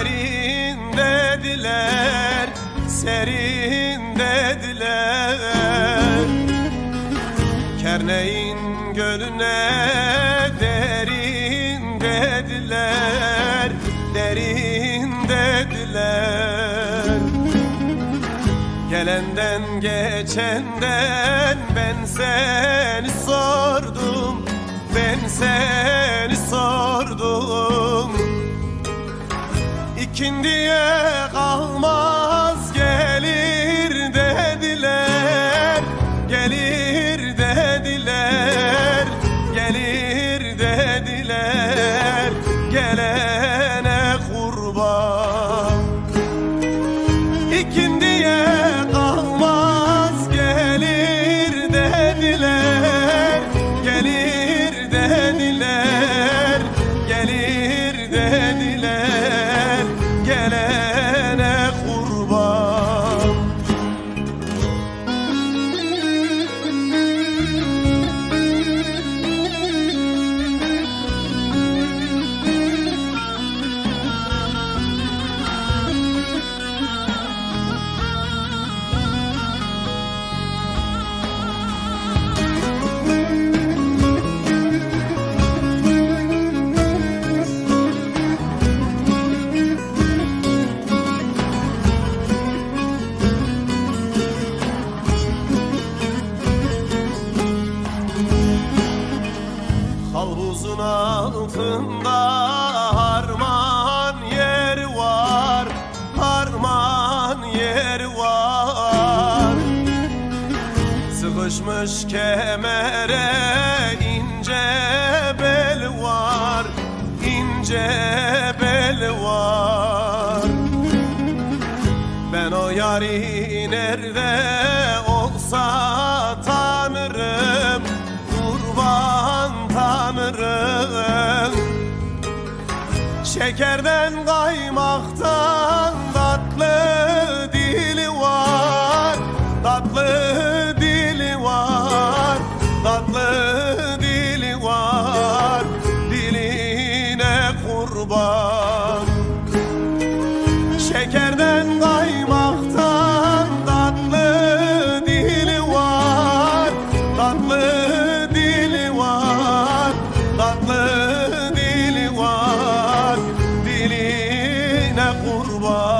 Serin dediler, serin dediler. Kerneğin gölüne derin dediler, derin dediler. Gelenden geçenden ben seni sordum, ben seni 新的爱。Havuzun altında harman yeri var Harman yeri var. Sıkışmış kemere ince bel var ince bel var. Ben o yari nerede Şekerden kaymaktan tatlı dili var Tatlı dili var Tatlı dili var. Diline kurban kurban.